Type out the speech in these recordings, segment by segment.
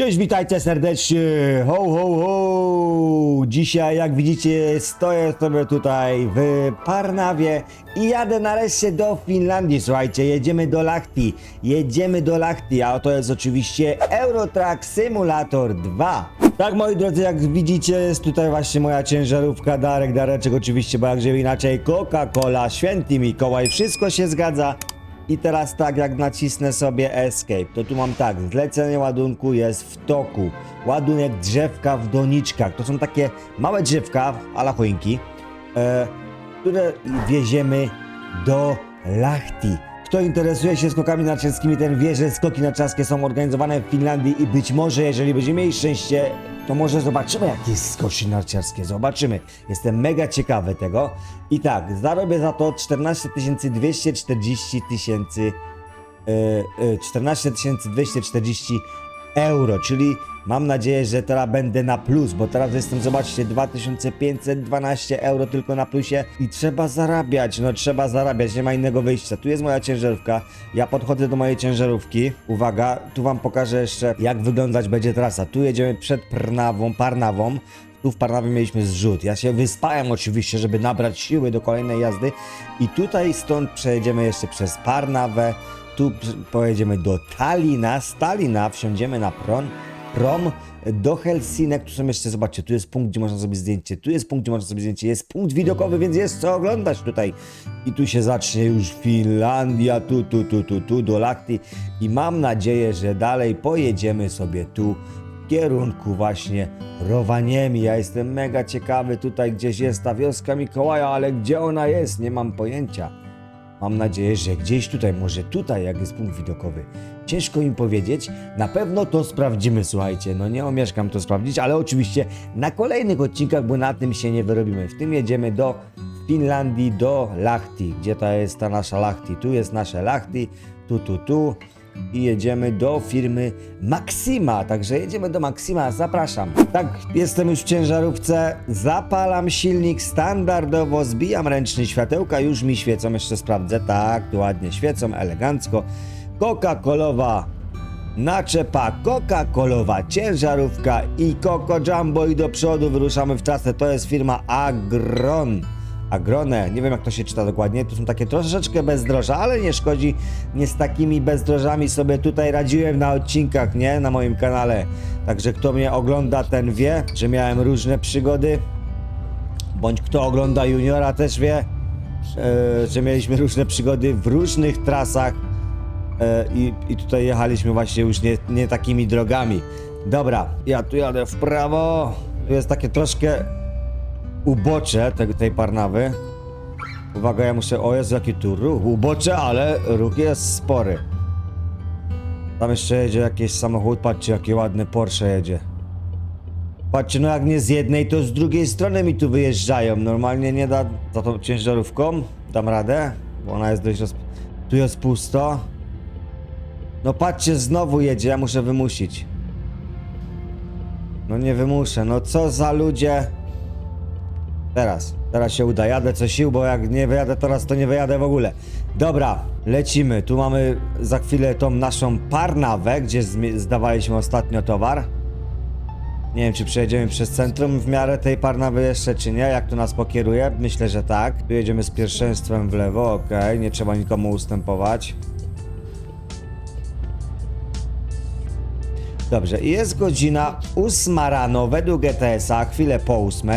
Cześć, witajcie serdecznie. Ho, ho, ho. Dzisiaj, jak widzicie, stoję sobie tutaj w Parnawie i jadę nareszcie do Finlandii. Słuchajcie, jedziemy do Lahti. Jedziemy do Lahti, a to jest oczywiście Eurotrack Simulator 2. Tak, moi drodzy, jak widzicie, jest tutaj właśnie moja ciężarówka, Darek, Dareczek oczywiście, bo jak żeby inaczej, Coca-Cola, Święty Mikołaj, wszystko się zgadza. I teraz tak, jak nacisnę sobie Escape, to tu mam tak, zlecenie ładunku jest w toku. Ładunek drzewka w doniczkach. To są takie małe drzewka, ala choinki, e, które wieziemy do Lahti. Kto interesuje się skokami narciarskimi, ten wie, że skoki narciarskie są organizowane w Finlandii i być może, jeżeli będziemy mieli szczęście, to może zobaczymy jakieś skoki narciarskie. Zobaczymy. Jestem mega ciekawy tego. I tak, zarobię za to 14 240 tysięcy e, e, 14 240 euro, czyli mam nadzieję, że teraz będę na plus, bo teraz jestem, zobaczcie, 2512 euro tylko na plusie i trzeba zarabiać, no trzeba zarabiać, nie ma innego wyjścia. Tu jest moja ciężarówka, ja podchodzę do mojej ciężarówki, uwaga, tu wam pokażę jeszcze, jak wyglądać będzie trasa. Tu jedziemy przed Prnawą, Parnawą, tu w Parnawie mieliśmy zrzut. Ja się wyspałem oczywiście, żeby nabrać siły do kolejnej jazdy. I tutaj stąd przejedziemy jeszcze przez Parnawę. Tu pojedziemy do Talina. Z Talina wsiądziemy na prom, prom do Helsinek. Tu są jeszcze, zobaczcie, tu jest punkt, gdzie można zrobić zdjęcie. Tu jest punkt, gdzie można zrobić zdjęcie. Jest punkt widokowy, więc jest co oglądać tutaj. I tu się zacznie już Finlandia, tu, tu, tu, tu, tu, do Lahti. I mam nadzieję, że dalej pojedziemy sobie tu w kierunku właśnie Rowaniemi. Ja jestem mega ciekawy, tutaj gdzieś jest ta wioska Mikołaja, ale gdzie ona jest, nie mam pojęcia. Mam nadzieję, że gdzieś tutaj, może tutaj, jak jest punkt widokowy. Ciężko im powiedzieć, na pewno to sprawdzimy, słuchajcie. No nie omieszkam to sprawdzić, ale oczywiście na kolejnych odcinkach, bo na tym się nie wyrobimy. W tym jedziemy do Finlandii, do Lahti. Gdzie to jest ta nasza Lahti? Tu jest nasze Lahti, tu, tu, tu i jedziemy do firmy Maxima. Także jedziemy do Maxima, zapraszam. Tak, jestem już w ciężarówce, zapalam silnik standardowo, zbijam ręczny światełka, już mi świecą, jeszcze sprawdzę. Tak, ładnie świecą, elegancko. Coca-Colowa naczepa, Coca-Colowa ciężarówka i Coco Jumbo i do przodu wyruszamy w trasę. To jest firma Agron. Agrone, nie wiem jak to się czyta dokładnie, to są takie troszeczkę bezdroża, ale nie szkodzi, nie z takimi bezdrożami sobie tutaj radziłem na odcinkach, nie, na moim kanale. Także kto mnie ogląda, ten wie, że miałem różne przygody, bądź kto ogląda juniora też wie, e, że mieliśmy różne przygody w różnych trasach. E, i, i tutaj jechaliśmy właśnie już nie, nie takimi drogami. Dobra, ja tu jadę w prawo, tu jest takie troszkę ubocze tej, tej Parnawy. Uwaga, ja muszę... O Jezu, jaki tu ruch. Ubocze, ale ruch jest spory. Tam jeszcze jedzie jakiś samochód. Patrzcie, jakie ładne Porsche jedzie. Patrzcie, no jak nie z jednej, to z drugiej strony mi tu wyjeżdżają. Normalnie nie da... Za tą ciężarówką dam radę, bo ona jest dość roz... Tu jest pusto. No patrzcie, znowu jedzie, ja muszę wymusić. No nie wymuszę, no co za ludzie... Teraz, teraz się uda. Jadę co sił, bo jak nie wyjadę teraz, to nie wyjadę w ogóle. Dobra, lecimy. Tu mamy za chwilę tą naszą Parnawę, gdzie zdawaliśmy ostatnio towar. Nie wiem, czy przejedziemy przez centrum w miarę tej Parnawy jeszcze, czy nie. Jak to nas pokieruje? Myślę, że tak. Tu jedziemy z pierwszeństwem w lewo, okej. Nie trzeba nikomu ustępować. Dobrze, jest godzina 8 rano według ETS-a, chwilę po 8.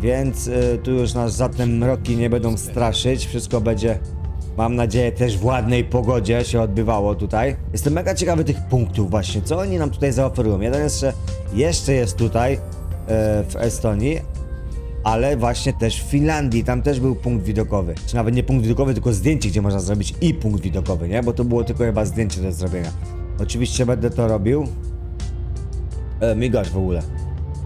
Więc y, tu już nas żadne mroki nie będą straszyć. Wszystko będzie, mam nadzieję, też w ładnej pogodzie się odbywało tutaj. Jestem mega ciekawy tych punktów właśnie, co oni nam tutaj zaoferują. Jeden jeszcze, jeszcze jest tutaj y, w Estonii, ale właśnie też w Finlandii, tam też był punkt widokowy. Czy nawet nie punkt widokowy, tylko zdjęcie, gdzie można zrobić i punkt widokowy, nie? Bo to było tylko chyba zdjęcie do zrobienia. Oczywiście będę to robił. E, migasz w ogóle.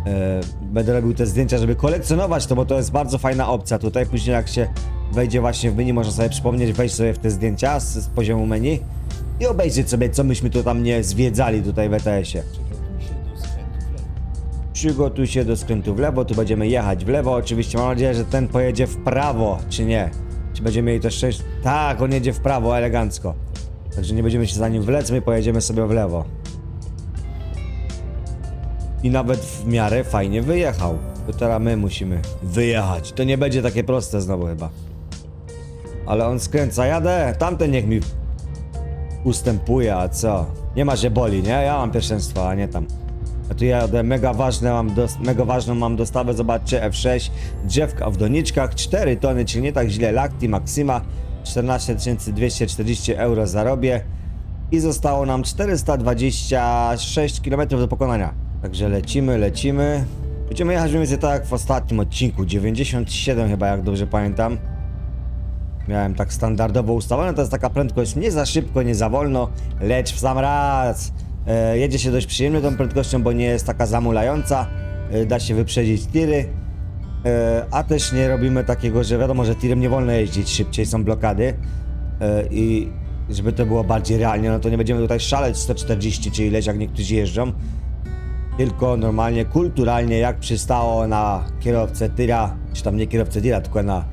E, będę robił te zdjęcia, żeby kolekcjonować to, bo to jest bardzo fajna opcja. Tutaj później jak się wejdzie właśnie w menu, można sobie przypomnieć, wejść sobie w te zdjęcia z, z poziomu menu i obejrzeć sobie, co myśmy tu tam nie zwiedzali tutaj w ETS-ie. Przygotuj się do skrętu w lewo, tu będziemy jechać w lewo. Oczywiście mam nadzieję, że ten pojedzie w prawo, czy nie. Czy będziemy mieli to szczęście? Tak, on jedzie w prawo, elegancko. Także nie będziemy się za nim wlec, my pojedziemy sobie w lewo. I nawet w miarę fajnie wyjechał. To teraz my musimy wyjechać. To nie będzie takie proste znowu chyba. Ale on skręca, jadę, tamten niech mi ustępuje, a co? Nie ma się boli, nie? Ja mam pierwszeństwo, a nie tam. A tu jadę, mega ważne mam, mega ważną mam dostawę, zobaczcie, F6, drzewka w doniczkach, 4 tony, czyli nie tak źle, Lacti Maxima, 14 240 euro zarobię i zostało nam 426 km do pokonania. Także lecimy, lecimy. Będziemy jechać mniej więcej tak jak w ostatnim odcinku, 97 chyba, jak dobrze pamiętam. Miałem tak standardowo ustawione, to jest taka prędkość nie za szybko, nie za wolno, lecz w sam raz. E, jedzie się dość przyjemnie tą prędkością, bo nie jest taka zamulająca, e, da się wyprzedzić tiry, e, a też nie robimy takiego, że wiadomo, że tirem nie wolno jeździć szybciej, są blokady e, i żeby to było bardziej realnie, no to nie będziemy tutaj szaleć 140 czy ileś jak niektórzy jeżdżą, tylko normalnie, kulturalnie, jak przystało na kierowcę tira, czy tam nie kierowcę tira, tylko na,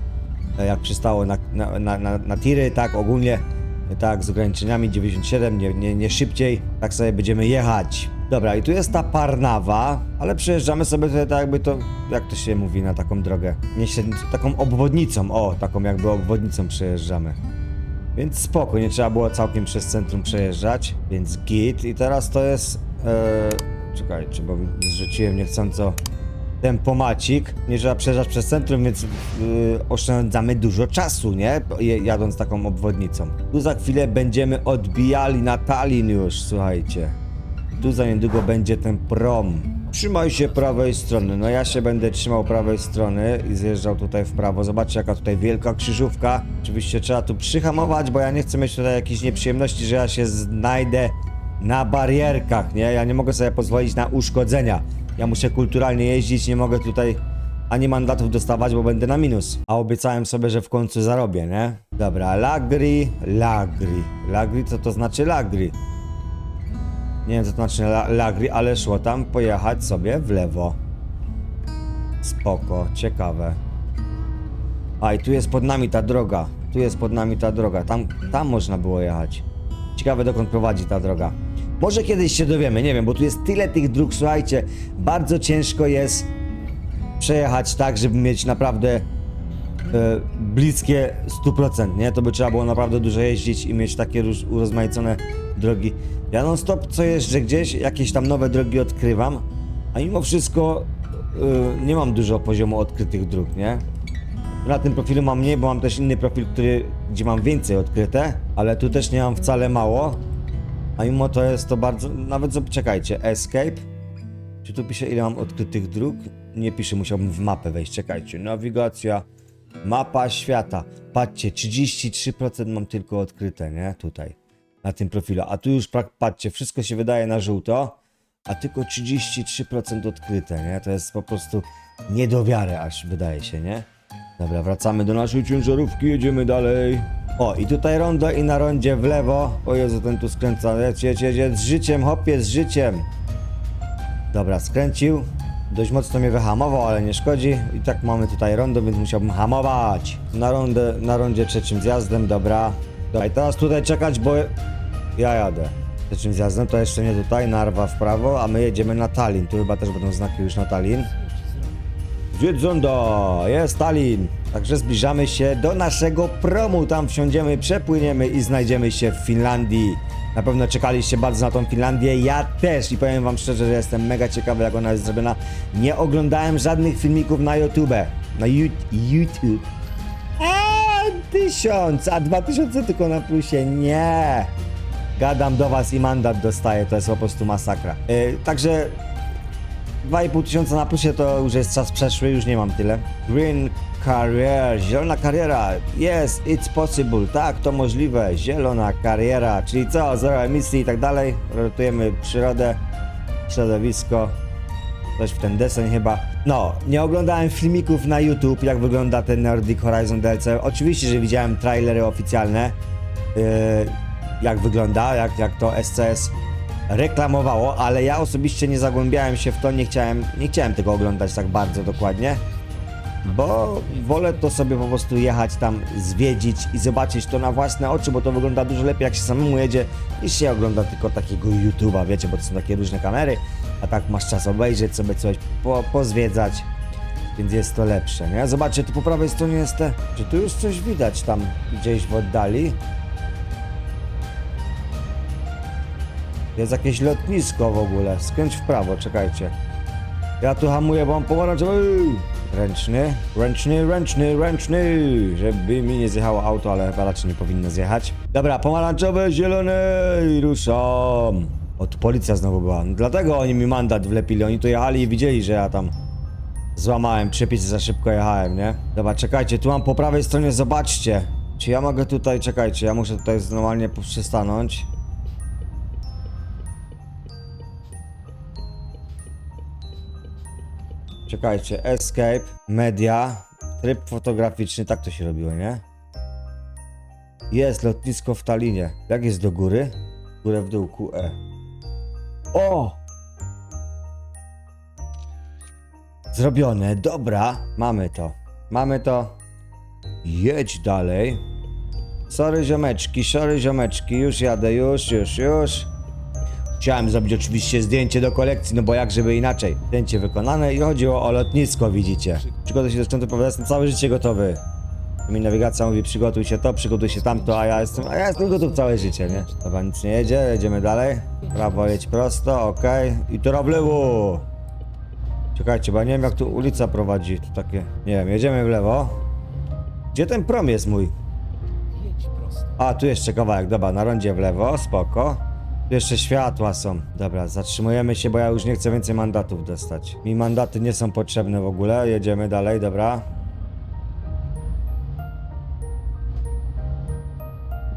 jak przystało na, na, na, na, na tiry, tak ogólnie, tak z ograniczeniami 97, nie, nie, nie szybciej, tak sobie będziemy jechać. Dobra, i tu jest ta Parnawa, ale przejeżdżamy sobie tutaj tak jakby to, jak to się mówi na taką drogę, nie taką obwodnicą, o, taką jakby obwodnicą przejeżdżamy. Więc spoko, nie trzeba było całkiem przez centrum przejeżdżać, więc git. I teraz to jest. E, czekajcie, bo zrzuciłem niechcąco tempomacik. Nie trzeba przejeżdżać przez centrum, więc y, oszczędzamy dużo czasu, nie? Jadąc taką obwodnicą. Tu za chwilę będziemy odbijali na Tallinn już, słuchajcie. Tu za niedługo będzie ten prom. Trzymaj się prawej strony. No ja się będę trzymał prawej strony i zjeżdżał tutaj w prawo. Zobaczcie jaka tutaj wielka krzyżówka. Oczywiście trzeba tu przyhamować, bo ja nie chcę mieć tutaj jakichś nieprzyjemności, że ja się znajdę na barierkach, nie? Ja nie mogę sobie pozwolić na uszkodzenia. Ja muszę kulturalnie jeździć, nie mogę tutaj ani mandatów dostawać, bo będę na minus. A obiecałem sobie, że w końcu zarobię, nie? Dobra, lagri, lagri. Lagri, co to znaczy lagri? Nie wiem co to znaczy la, lagri, ale szło tam pojechać sobie w lewo. Spoko, ciekawe. A i tu jest pod nami ta droga. Tu jest pod nami ta droga. Tam, tam można było jechać. Ciekawe dokąd prowadzi ta droga. Może kiedyś się dowiemy, nie wiem, bo tu jest tyle tych dróg, słuchajcie. Bardzo ciężko jest przejechać tak, żeby mieć naprawdę e, bliskie 100%, nie? To by trzeba było naprawdę dużo jeździć i mieć takie urozmaicone drogi. Ja non stop co jeżdżę gdzieś, jakieś tam nowe drogi odkrywam, a mimo wszystko e, nie mam dużo poziomu odkrytych dróg, nie? Na tym profilu mam mniej, bo mam też inny profil, który, gdzie mam więcej odkryte, ale tu też nie mam wcale mało. A mimo to jest to bardzo, nawet czekajcie, escape. Czy tu pisze ile mam odkrytych dróg? Nie pisze, musiałbym w mapę wejść, czekajcie. Nawigacja, mapa świata. Patrzcie, 33% mam tylko odkryte, nie? Tutaj, na tym profilu. A tu już, patrzcie, wszystko się wydaje na żółto, a tylko 33% odkryte, nie? To jest po prostu nie do wiary aż, wydaje się, nie? Dobra, wracamy do naszej ciężarówki, jedziemy dalej. O, i tutaj rondo i na rondzie w lewo. O Jezu, ten tu skręca, jedź, jedź, z życiem, hopie, z życiem. Dobra, skręcił. Dość mocno mnie wyhamował, ale nie szkodzi. I tak mamy tutaj rondo, więc musiałbym hamować. Na, rondę, na rondzie trzecim zjazdem, dobra. Dobra, i teraz tutaj czekać, bo ja jadę. Trzecim zjazdem to jeszcze nie tutaj, Narwa w prawo, a my jedziemy na Tallinn. Tu chyba też będą znaki już na Tallinn. Wiedzondo, jest Tallinn. Także zbliżamy się do naszego promu. Tam wsiądziemy, przepłyniemy i znajdziemy się w Finlandii. Na pewno czekaliście bardzo na tą Finlandię. Ja też i powiem wam szczerze, że jestem mega ciekawy, jak ona jest zrobiona. Nie oglądałem żadnych filmików na YouTube. Na YouTube. A tysiąc, a dwa tysiące tylko na plusie. Nie. Gadam do was i mandat dostaję, to jest po prostu masakra. Yy, także 2,5 tysiąca na plusie to już jest czas przeszły, już nie mam tyle. Green Career, zielona kariera. Yes, it's possible. Tak, to możliwe. Zielona kariera, czyli co? Zero emisji i tak dalej. Ratujemy przyrodę, środowisko. Coś w ten deseń chyba. No, nie oglądałem filmików na YouTube, jak wygląda ten Nordic Horizon DLC. Oczywiście, że widziałem trailery oficjalne. Yy, jak wygląda, jak, jak to SCS reklamowało, ale ja osobiście nie zagłębiałem się w to, nie chciałem, nie chciałem tego oglądać tak bardzo dokładnie. bo wolę to sobie po prostu jechać tam, zwiedzić i zobaczyć to na własne oczy, bo to wygląda dużo lepiej jak się samemu jedzie, niż się ogląda tylko takiego YouTube'a, wiecie, bo to są takie różne kamery, a tak masz czas obejrzeć sobie coś, po, pozwiedzać, więc jest to lepsze, nie? Zobaczcie, tu po prawej stronie jest te, czy tu już coś widać tam gdzieś w oddali? Jest jakieś lotnisko w ogóle, skręć w prawo, czekajcie. Ja tu hamuję, bo mam pomarańczowy. Ręczny, ręczny, ręczny, ręczny, żeby mi nie zjechało auto, ale chyba raczej nie powinno zjechać. Dobra, pomarańczowe, zielone i ruszam. O, tu policja znowu była. Dlatego oni mi mandat wlepili. Oni tu jechali i widzieli, że ja tam złamałem przepisy, za szybko jechałem, nie? Dobra, czekajcie, tu mam po prawej stronie, zobaczcie. Czy ja mogę tutaj, czekajcie, ja muszę tutaj normalnie przystanąć. Czekajcie, escape, media, tryb fotograficzny, tak to się robiło, nie? Jest lotnisko w Talinie. Jak jest do góry? Górę w dół, QE. O! Zrobione, dobra, mamy to. Mamy to. Jedź dalej. Sorry ziomeczki, sorry ziomeczki, już jadę, już, już, już. Chciałem zrobić oczywiście zdjęcie do kolekcji, no bo jak żeby inaczej. Zdjęcie wykonane i chodziło o lotnisko, widzicie. Przygotuj się do sprzętu, powiedzmy, jestem całe życie gotowy. Mi nawigacja mówi przygotuj się to, przygotuj się tamto, a ja jestem, a ja jestem gotów całe życie, nie? Dobra, nic nie jedzie, jedziemy dalej. Prawo jedź prosto, okej. I to w lewo. Czekajcie, bo ja nie wiem jak tu ulica prowadzi, tu takie, nie wiem, jedziemy w lewo. Gdzie ten prom jest mój? Jedź prosto. A, tu jeszcze kawałek, dobra, na rondzie w lewo, spoko. Jeszcze światła są. Dobra, zatrzymujemy się, bo ja już nie chcę więcej mandatów dostać. Mi mandaty nie są potrzebne w ogóle, jedziemy dalej, dobra.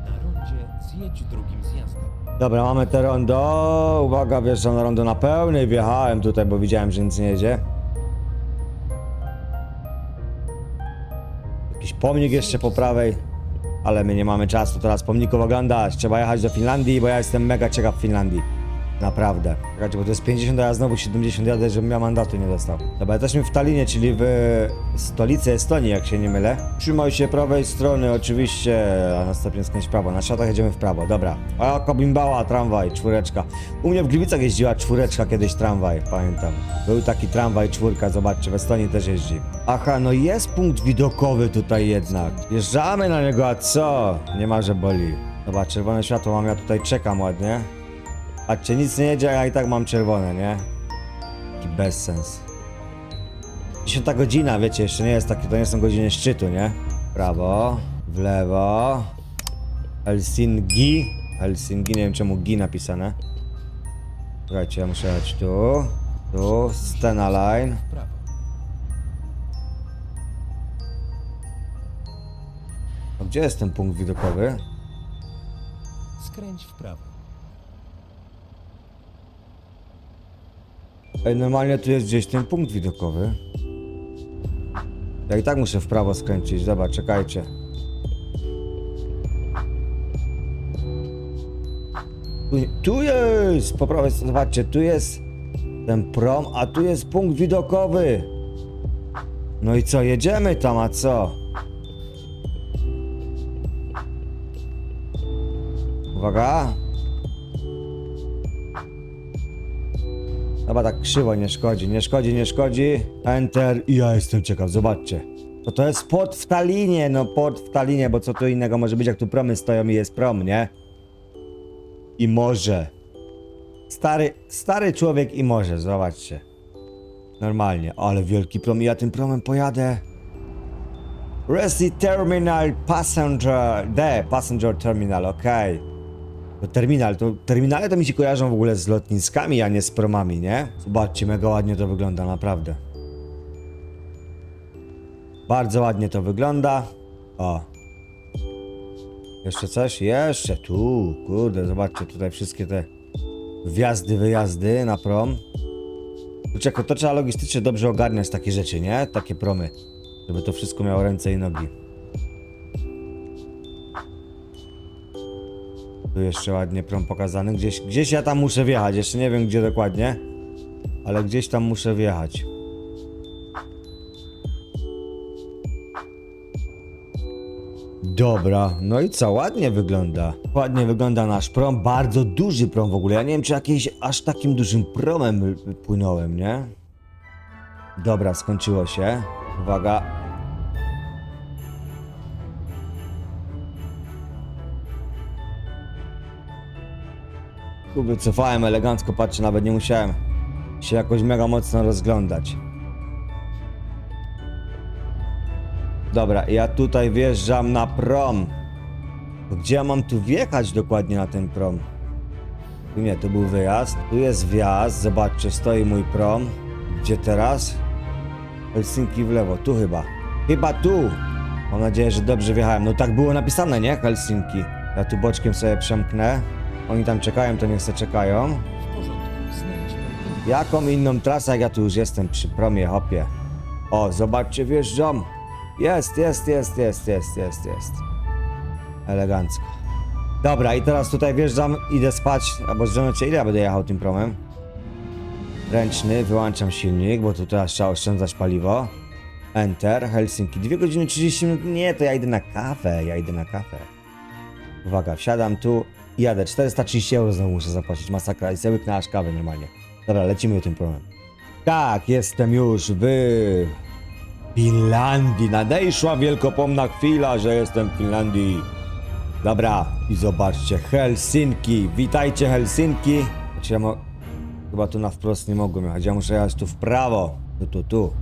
Na rondzie zjedź drugim zjazdem. Dobra, mamy te rondo. Uwaga, wjeżdżam na rondo na pełnej. Wjechałem tutaj, bo widziałem, że nic nie jedzie. Jakiś pomnik jeszcze po prawej. Ale my nie mamy czasu teraz pomników oglądać. Trzeba jechać do Finlandii, bo ja jestem mega ciekaw Finlandii. Naprawdę. Czekajcie, bo to jest 50, a ja znowu 70 jadę, żebym ja mandatu nie dostał. Dobra, jesteśmy w Talinie, czyli w stolicy Estonii, jak się nie mylę. Trzymaj się prawej strony, oczywiście, a następnie skręć prawo. Na światach jedziemy w prawo, dobra. A Kobimbała, tramwaj, czwóreczka. U mnie w Gliwicach jeździła czwóreczka kiedyś tramwaj, pamiętam. Był taki tramwaj, czwórka, zobaczcie, w Estonii też jeździ. Aha, no jest punkt widokowy tutaj jednak. Jeżdżamy na niego, a co? Nie ma, że boli. Dobra, czerwone światło mam, ja tutaj czekam ładnie. Patrzcie, nic nie jedzie, a i tak mam czerwone, nie? Taki bezsens. 10 godzina, wiecie, jeszcze nie jest takie, to nie są godziny szczytu, nie? Prawo, w lewo. Helsinki. Helsinki, nie wiem czemu Gi napisane. Słuchajcie, ja muszę jechać tu. Tu, Stena Line. A gdzie jest ten punkt widokowy? Skręć w prawo. Ej, normalnie tu jest gdzieś ten punkt widokowy. Ja i tak muszę w prawo skręcić. Dobra, czekajcie. Tu, tu jest! Po prawej, zobaczcie, tu jest ten prom, a tu jest punkt widokowy. No i co, jedziemy tam, a co? Uwaga. Dobra, tak krzywo, nie szkodzi, nie szkodzi, nie szkodzi. Enter i ja jestem ciekaw, zobaczcie. To to jest port w Talinie, no port w Talinie, bo co tu innego może być, jak tu promy stoją i jest prom, nie? I morze. Stary, stary człowiek i morze, zobaczcie. Normalnie, ale wielki prom ja tym promem pojadę. Resi Terminal Passenger, D, Passenger Terminal, okej. To terminal, to terminale to mi się kojarzą w ogóle z lotniskami, a nie z promami, nie? Zobaczcie, mega ładnie to wygląda, naprawdę. Bardzo ładnie to wygląda. O. Jeszcze coś? Jeszcze tu, kurde, zobaczcie tutaj wszystkie te wjazdy, wyjazdy na prom. Czekaj, to trzeba logistycznie dobrze ogarniać takie rzeczy, nie? Takie promy. Żeby to wszystko miało ręce i nogi. Tu jeszcze ładnie prom pokazany. Gdzieś, gdzieś ja tam muszę wjechać. Jeszcze nie wiem gdzie dokładnie. Ale gdzieś tam muszę wjechać. Dobra, no i co, ładnie wygląda. Ładnie wygląda nasz prom, bardzo duży prom w ogóle. Ja nie wiem, czy jakimś aż takim dużym promem płynąłem, nie? Dobra, skończyło się. Uwaga, Tu wycofałem elegancko, patrzę, nawet nie musiałem się jakoś mega mocno rozglądać. Dobra, ja tutaj wjeżdżam na prom. Gdzie ja mam tu wjechać dokładnie na ten prom? Tu nie, to był wyjazd. Tu jest wjazd, zobaczcie, stoi mój prom. Gdzie teraz? Helsinki w lewo, tu chyba. Chyba tu! Mam nadzieję, że dobrze wjechałem. No tak było napisane, nie? Helsinki. Ja tu boczkiem sobie przemknę. Oni tam czekają, to niech se czekają. W porządku, znajdź pewien Jaką inną trasę, jak ja tu już jestem przy promie, hopie. O, zobaczcie, wjeżdżam. Jest, jest, jest, jest, jest, jest, jest. Elegancko. Dobra, i teraz tutaj wjeżdżam, idę spać, albo zdrzemnąć ile ja będę jechał tym promem? Ręczny, wyłączam silnik, bo tu teraz trzeba oszczędzać paliwo. Enter, Helsinki, 2 godziny 30 minut, nie, to ja idę na kawę, ja idę na kawę. Uwaga, wsiadam tu jadę. 430 euro znowu muszę zapłacić. Masakra. I sobie łyknę aż kawę normalnie. Dobra, lecimy tym promem. Tak, jestem już w Finlandii. Nadejszła wielkopomna chwila, że jestem w Finlandii. Dobra, i zobaczcie, Helsinki. Witajcie Helsinki. Znaczy ja mo... Chyba tu na wprost nie mogłem jechać. Ja muszę jechać tu w prawo. Tu, tu, tu.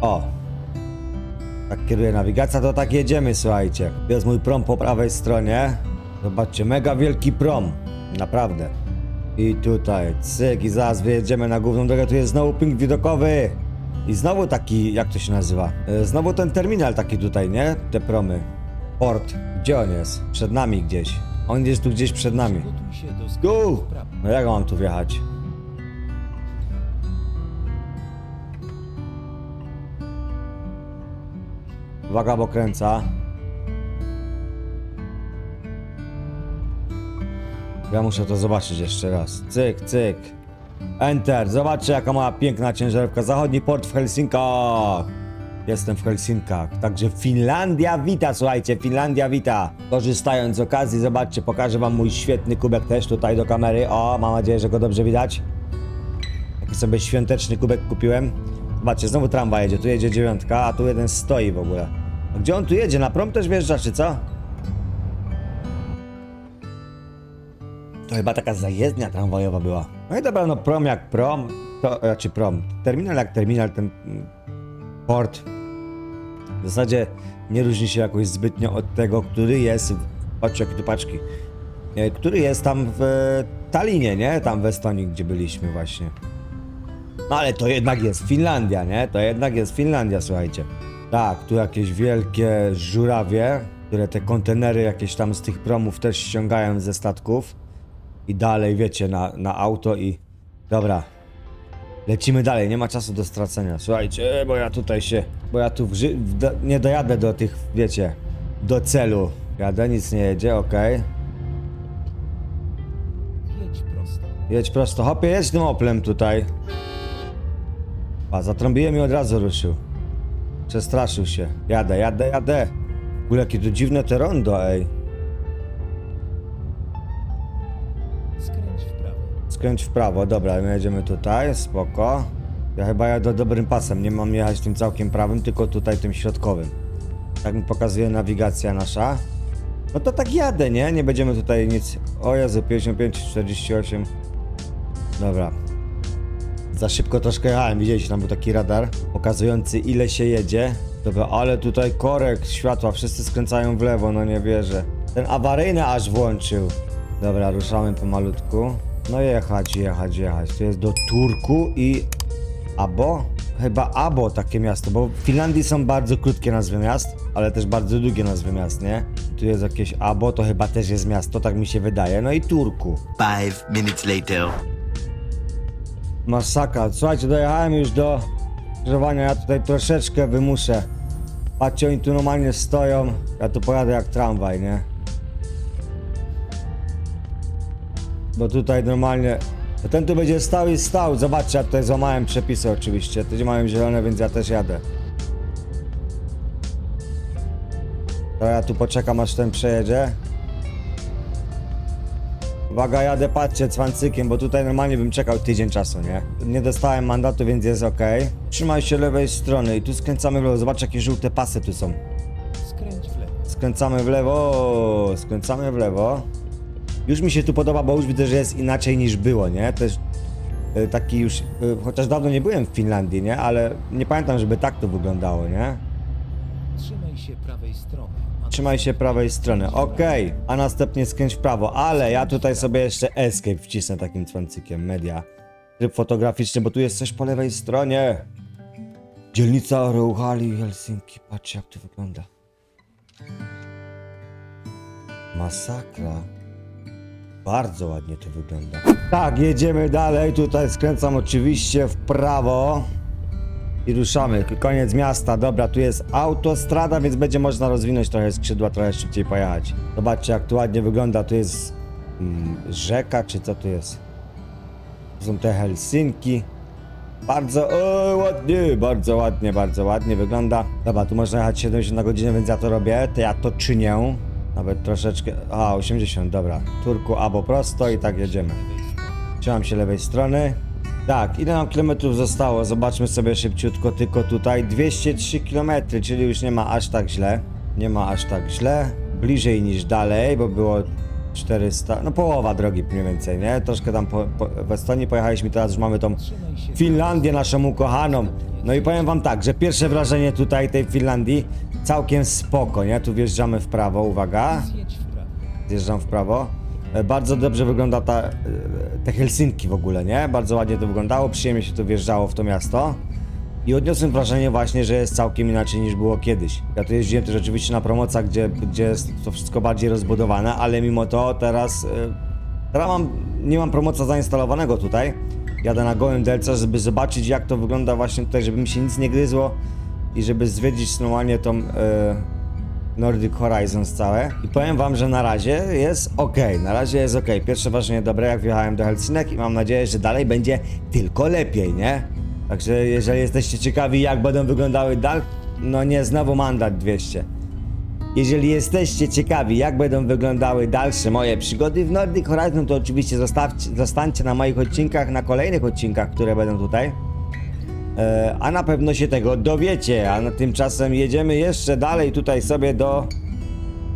O, tak kieruje nawigacja, to tak jedziemy, słuchajcie. Jest mój prom po prawej stronie. Zobaczcie, mega wielki prom. Naprawdę. I tutaj, cyk, i zaraz wyjedziemy na główną drogę. Tu jest znowu punkt widokowy. I znowu taki, jak to się nazywa? E, Znowu ten terminal taki tutaj, nie? Te promy. Port. Gdzie on jest? Przed nami gdzieś. On jest tu gdzieś przed nami. Prawo. No jak mam tu wjechać? Uwaga, bo kręca. Ja muszę to zobaczyć jeszcze raz. Cyk, cyk. Enter. Zobaczcie, jaka ma piękna ciężarówka. Zachodni port w Helsinkach. Jestem w Helsinkach. Także Finlandia wita, słuchajcie, Finlandia wita. Korzystając z okazji, zobaczcie, pokażę wam mój świetny kubek też tutaj do kamery. O, mam nadzieję, że go dobrze widać. Taki sobie świąteczny kubek kupiłem. Zobaczcie, znowu tramwaj jedzie. Tu jedzie dziewiątka, a tu jeden stoi w ogóle. A gdzie on tu jedzie? Na prom też wjeżdża, czy co? To chyba taka zajezdnia tramwajowa była. No i dobra, no prom jak prom, to, znaczy prom, terminal jak terminal, ten mm, port w zasadzie nie różni się jakoś zbytnio od tego, który jest, patrzcie jakie tu paczki, e, który jest tam w e, Talinie, nie? Tam w Estonii, gdzie byliśmy właśnie. No ale to jednak jest Finlandia, nie? To jednak jest Finlandia, słuchajcie. Tak, tu jakieś wielkie żurawie, które te kontenery jakieś tam z tych promów też ściągają ze statków. I dalej, wiecie, na, na auto i... Dobra. Lecimy dalej, nie ma czasu do stracenia. Słuchajcie, bo ja tutaj się... Bo ja tu do, nie dojadę do tych, wiecie, do celu. Jadę, nic nie jedzie, okej. Jedź prosto. Jedź prosto. Hopie, jedź tym Oplem tutaj. A, zatrąbiłem i od razu ruszył. Przestraszył się. Jadę, jadę, jadę. W ogóle jakie tu dziwne te rondo, ej. Skręć w prawo. Skręć w prawo, dobra, my jedziemy tutaj, spoko. Ja chyba jadę dobrym pasem, nie mam jechać tym całkiem prawym, tylko tutaj tym środkowym. Tak mi pokazuje nawigacja nasza. No to tak jadę, nie? Nie będziemy tutaj nic... O Jezu, 55, 48. Dobra. Za szybko troszkę jechałem, widzieliście, tam był taki radar pokazujący ile się jedzie. Dobra, ale tutaj korek światła, wszyscy skręcają w lewo, no nie wierzę. Ten awaryjny aż włączył. Dobra, ruszamy pomalutku. No jechać, jechać, jechać. To jest do Turku i Abo? Chyba Abo takie miasto, bo w Finlandii są bardzo krótkie nazwy miast, ale też bardzo długie nazwy miast, nie? Tu jest jakieś Abo, to chyba też jest miasto, tak mi się wydaje. No i Turku. Five minutes later. Masakra. Słuchajcie, dojechałem już do skrzyżowania, ja tutaj troszeczkę wymuszę. Patrzcie, oni tu normalnie stoją. Ja tu pojadę jak tramwaj, nie? Bo tutaj normalnie... Ten tu będzie stał i stał. Zobaczcie, ja tutaj złamałem przepisy oczywiście. Te mają zielone, więc ja też jadę. To ja tu poczekam aż ten przejedzie. Uwaga, jadę, patrzcie, cwancykiem, bo tutaj normalnie bym czekał tydzień czasu, nie? Nie dostałem mandatu, więc jest ok. Trzymaj się lewej strony i tu skręcamy w lewo. Zobacz, jakie żółte pasy tu są. Skręć w lewo. Skręcamy w lewo, skręcamy w lewo. Już mi się tu podoba, bo już widzę, że jest inaczej niż było, nie? Też e, taki już, e, chociaż dawno nie byłem w Finlandii, nie? Ale nie pamiętam, żeby tak to wyglądało, nie? Trzymaj się prawej strony. Trzymaj się prawej strony, okej. A następnie skręć w prawo, ale ja tutaj sobie jeszcze escape wcisnę takim cwancykiem, media. Tryb fotograficzny, bo tu jest coś po lewej stronie. Dzielnica Reuhali, Helsinki, patrz jak to wygląda. Masakra. Bardzo ładnie to wygląda. Tak, jedziemy dalej. Tutaj skręcam oczywiście w prawo. I ruszamy. Koniec miasta. Dobra, tu jest autostrada, więc będzie można rozwinąć trochę skrzydła, trochę szybciej pojechać. Zobaczcie, jak tu ładnie wygląda. Tu jest mm, rzeka, czy co tu jest? Tu są te Helsinki. Bardzo o, ładnie, bardzo ładnie, bardzo ładnie wygląda. Dobra, tu można jechać 70 na godzinę, więc ja to robię. To ja to czynię. Nawet troszeczkę. A, 80, dobra. Turku albo prosto i tak jedziemy. Trzymam się lewej strony. Tak, ile nam kilometrów zostało? Zobaczmy sobie szybciutko, tylko tutaj 203 km, czyli już nie ma aż tak źle. Nie ma aż tak źle. Bliżej niż dalej, bo było 400, no połowa drogi mniej więcej, nie? Troszkę tam po, po, w Estonii pojechaliśmy, teraz już mamy tą Finlandię naszą ukochaną. No i powiem wam tak, że pierwsze wrażenie tutaj tej Finlandii całkiem spoko, nie? Tu wjeżdżamy w prawo, uwaga. Zjeżdżam w prawo. E, Bardzo dobrze wygląda ta, e, te Helsinki w ogóle, nie? Bardzo ładnie to wyglądało, przyjemnie się tu wjeżdżało w to miasto. I odniosłem wrażenie właśnie, że jest całkiem inaczej niż było kiedyś. Ja tu jeździłem też rzeczywiście na promocach, gdzie, gdzie jest to wszystko bardziej rozbudowane, ale mimo to teraz... e, Teraz mam, nie mam promoca zainstalowanego tutaj. Jadę na gołym delce, żeby zobaczyć jak to wygląda właśnie tutaj, żeby mi się nic nie gryzło i żeby zwiedzić normalnie tą... E, Nordic Horizons całe i powiem wam, że na razie jest ok, na razie jest ok. Pierwsze wrażenie dobre, jak wjechałem do Helsinek i mam nadzieję, że dalej będzie tylko lepiej, nie? Także jeżeli jesteście ciekawi, jak będą wyglądały dal, no nie, znowu mandat 200. Jeżeli jesteście ciekawi, jak będą wyglądały dalsze moje przygody w Nordic Horizon, to oczywiście zostawcie, zostańcie na moich odcinkach, na kolejnych odcinkach, które będą tutaj. E, a na pewno się tego dowiecie, a tymczasem jedziemy jeszcze dalej tutaj sobie do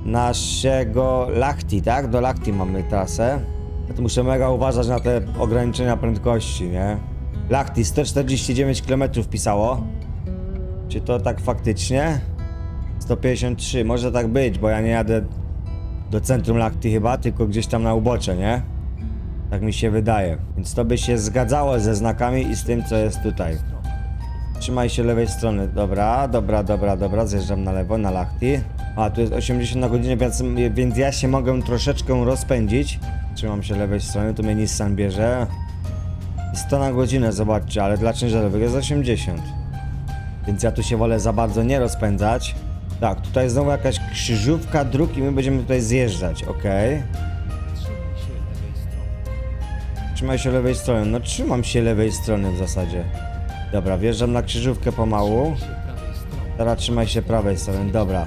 naszego Lachti, tak? Do Lachti mamy trasę. Ja tu muszę mega uważać na te ograniczenia prędkości, nie? Lachti 149 km pisało. Czy to tak faktycznie? 153, może tak być, bo ja nie jadę do centrum Lachti chyba, tylko gdzieś tam na ubocze, nie? Tak mi się wydaje. Więc to by się zgadzało ze znakami i z tym, co jest tutaj. Trzymaj się lewej strony. Dobra, dobra, dobra, dobra. Zjeżdżam na lewo, na Lachti. A, tu jest 80 na godzinę, więc, więc ja się mogę troszeczkę rozpędzić. Trzymam się lewej strony, tu mnie Nissan bierze. 100 na godzinę, zobaczcie, ale dla ciężarowych jest 80. Więc ja tu się wolę za bardzo nie rozpędzać. Tak, tutaj jest znowu jakaś krzyżówka dróg i my będziemy tutaj zjeżdżać, ok. Trzymaj się lewej strony. No trzymam się lewej strony w zasadzie. Dobra, wjeżdżam na krzyżówkę pomału. Teraz trzymaj się prawej strony, dobra.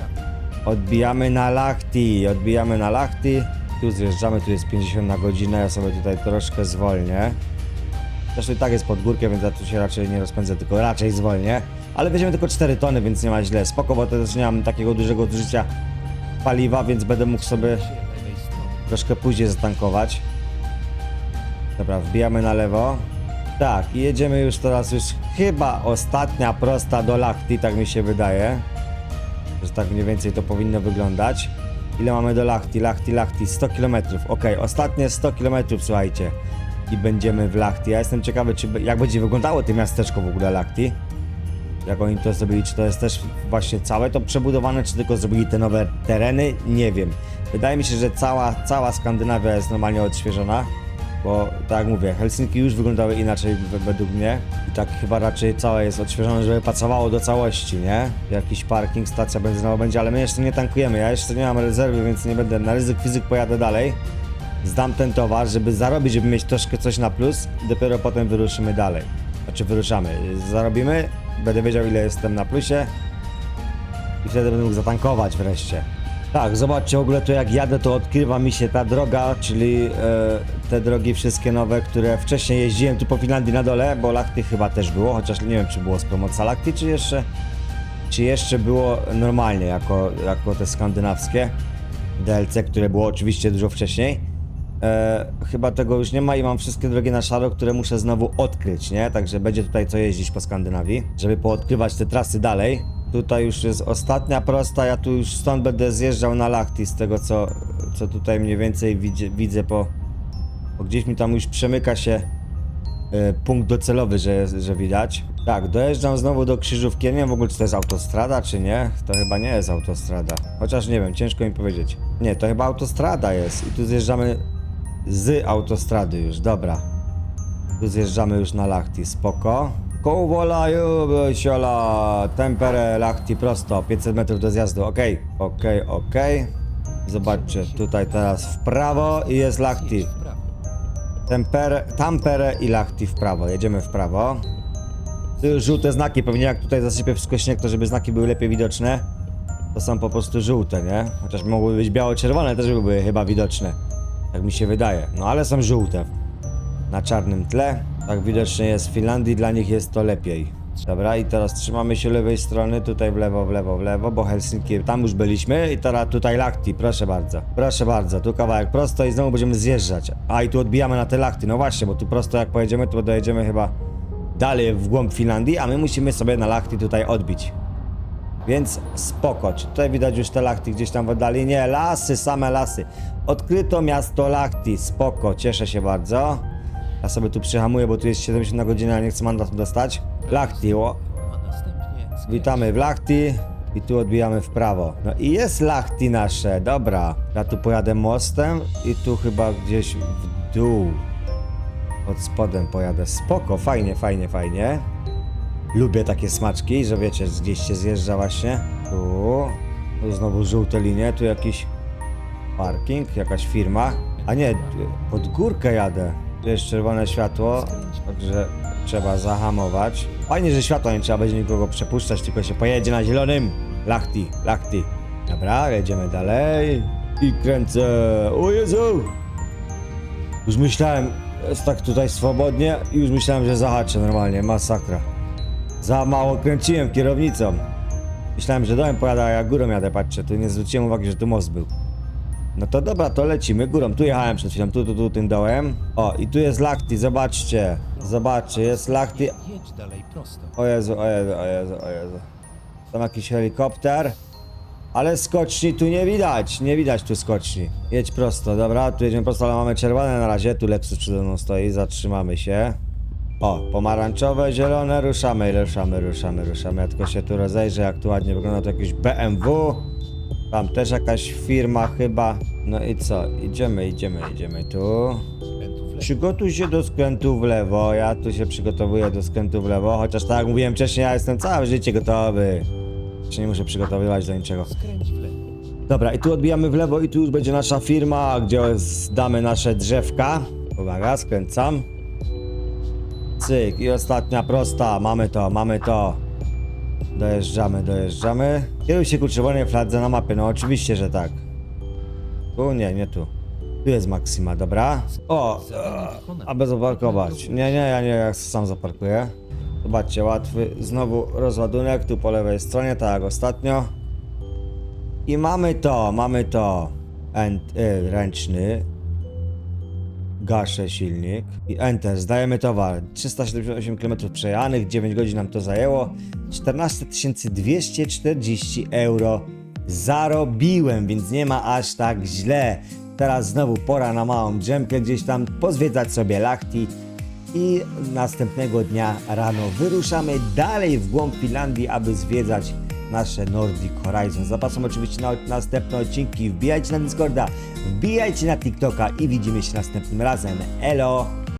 Odbijamy na Lachti, odbijamy na Lachti. Tu zjeżdżamy, tu jest 50 na godzinę, ja sobie tutaj troszkę zwolnię. Zresztą i tak jest pod górkę, więc ja tu się raczej nie rozpędzę, tylko raczej zwolnię. Ale weźmiemy tylko 4 tony, więc nie ma źle. Spoko, bo też nie mam takiego dużego zużycia paliwa, więc będę mógł sobie troszkę później zatankować. Dobra, wbijamy na lewo. Tak, i jedziemy już teraz już chyba ostatnia prosta do Lachti, tak mi się wydaje. Że tak mniej więcej to powinno wyglądać. Ile mamy do Lachti? Lachti, Lachti, 100 km. Ok, ostatnie 100 km, słuchajcie. I będziemy w Lachti. Ja jestem ciekawy, czy, jak będzie wyglądało to miasteczko w ogóle Lachti. Jak oni to zrobili, czy to jest też właśnie całe to przebudowane, czy tylko zrobili te nowe tereny? Nie wiem. Wydaje mi się, że cała, cała Skandynawia jest normalnie odświeżona, bo tak jak mówię, Helsinki już wyglądały inaczej we- według mnie i tak chyba raczej całe jest odświeżone, żeby pasowało do całości, nie? Jakiś parking, stacja benzynowa będzie, ale my jeszcze nie tankujemy, ja jeszcze nie mam rezerwy, więc nie będę, na ryzyk fizyk pojadę dalej. Zdam ten towar, żeby zarobić, żeby mieć troszkę coś na plus dopiero potem wyruszymy dalej. Znaczy wyruszamy, zarobimy, będę wiedział ile jestem na plusie i wtedy będę mógł zatankować wreszcie. Tak, zobaczcie w ogóle jak jadę, to odkrywa mi się ta droga, czyli e, te drogi wszystkie nowe, które wcześniej jeździłem tu po Finlandii na dole, bo Lachty chyba też było, chociaż nie wiem czy było z promocji Lachty, czy jeszcze, czy jeszcze było normalnie jako, jako te skandynawskie DLC, które było oczywiście dużo wcześniej. E, chyba tego już nie ma i mam wszystkie drogi na szaro, które muszę znowu odkryć, nie? Także będzie tutaj co jeździć po Skandynawii, żeby poodkrywać te trasy dalej. Tutaj już jest ostatnia prosta, ja tu już stąd będę zjeżdżał na Lachti z tego co, co tutaj mniej więcej widzę, widzę po, bo gdzieś mi tam już przemyka się e, punkt docelowy, że, że widać. Tak, dojeżdżam znowu do krzyżówki. Ja nie wiem w ogóle, czy to jest autostrada, czy nie. To chyba nie jest autostrada. Chociaż nie wiem, ciężko mi powiedzieć. Nie, to chyba autostrada jest. I tu zjeżdżamy z autostrady już, dobra. Tu zjeżdżamy już na Lachti, spoko. Kołowola, siola, tempere, Lachti, prosto, 500 metrów do zjazdu, okej, okej, okej. Zobaczcie, tutaj teraz w prawo i jest Lachti. W. Tempere, Tampere i Lachti w prawo. Jedziemy w prawo. Żółte znaki, pewnie jak tutaj zasypię wszystko śnieg, to żeby znaki były lepiej widoczne, to są po prostu żółte, nie? Chociaż mogłyby być biało-czerwone, też by były chyba widoczne. Tak mi się wydaje. No ale są żółte. Na czarnym tle. Tak widocznie jest w Finlandii, dla nich jest to lepiej. Dobra, i teraz trzymamy się lewej strony, tutaj w lewo, w lewo, w lewo, bo Helsinki, tam już byliśmy i teraz tutaj Lachti, proszę bardzo. Proszę bardzo, tu kawałek prosto i znowu będziemy zjeżdżać. A i tu odbijamy na te Lachty, no właśnie, bo tu prosto jak pojedziemy, to dojedziemy chyba dalej w głąb Finlandii, a my musimy sobie na Lachti tutaj odbić. Więc spoko. Czy tutaj widać już te Lachty gdzieś tam w oddali? Nie, lasy, same lasy. Odkryto miasto Lachti. Spoko, cieszę się bardzo. Ja sobie tu przyhamuję, bo tu jest 70 na godzinę, a nie chcę mandatu dostać. Lachti, o. Witamy w Lachti i tu odbijamy w prawo. No i jest Lachti nasze, dobra. Ja tu pojadę mostem i tu chyba gdzieś w dół. Pod spodem pojadę. Spoko, fajnie, fajnie, fajnie. Lubię takie smaczki, że wiecie, gdzieś się zjeżdża właśnie. Tu. Tu znowu żółte linie, tu jakiś parking, jakaś firma. A nie, pod górkę jadę. Tu jest czerwone światło, także trzeba zahamować. Fajnie, że światła nie trzeba będzie nikogo przepuszczać, tylko się pojedzie na zielonym. Lachti, lachti. Dobra, jedziemy dalej. I kręcę. O Jezu! Już myślałem, jest tak tutaj swobodnie i już myślałem, że zahaczę normalnie, masakra. Za mało kręciłem kierownicą. Myślałem, że dołem pojadę, a ja górą jadę, patrzcie, tu nie zwróciłem uwagi, że tu most był. No to dobra, to lecimy górą. Tu jechałem przed chwilą, tu, tu, tu, tym dołem. O, i tu jest Lachti, zobaczcie. Zobaczcie, jest Lachti. Jedź dalej prosto. O Jezu, o Jezu, o Jezu, o Jezu. Tam jakiś helikopter. Ale skoczni tu nie widać, nie widać tu skoczni. Jedź prosto, dobra, tu jedziemy prosto, ale mamy czerwone na razie. Tu Lexus przede mną stoi, zatrzymamy się. O, pomarańczowe, zielone, ruszamy, ruszamy, ruszamy, ruszamy. Ja tylko się tu rozejrzę, jak tu ładnie wygląda to jakiś BMW. Tam też jakaś firma chyba. No i co, idziemy, idziemy, idziemy tu. Przygotuj się do skrętu w lewo. Ja tu się przygotowuję do skrętu w lewo, chociaż tak jak mówiłem wcześniej, ja jestem całe życie gotowy. Się nie muszę przygotowywać do niczego. Skręć w lewo. Dobra, i tu odbijamy w lewo i tu już będzie nasza firma, gdzie zdamy nasze drzewka. Uwaga, skręcam. Cyk i ostatnia prosta. Mamy to, mamy to. Dojeżdżamy, dojeżdżamy. Kieruj się ku czerwonej fladze na mapie, no oczywiście, że tak. Tu nie, nie tu. Tu jest Maksima, dobra? O, wykonane. aby zaparkować. Nie, nie, ja nie, ja sam zaparkuję. Zobaczcie, łatwy. Znowu rozładunek tu po lewej stronie, tak jak ostatnio. I mamy to, mamy to. Y, ręczny. Gaszę silnik. I Enter, zdajemy towar. 378 km przejechanych, 9 godzin nam to zajęło. 14 240 euro zarobiłem, więc nie ma aż tak źle. Teraz znowu pora na małą drzemkę gdzieś tam, pozwiedzać sobie Lachti i następnego dnia rano wyruszamy dalej w głąb Finlandii, aby zwiedzać nasze Nordic Horizon. Zapraszam oczywiście na następne odcinki. Wbijajcie na Discorda, wbijajcie na TikToka i widzimy się następnym razem. Elo!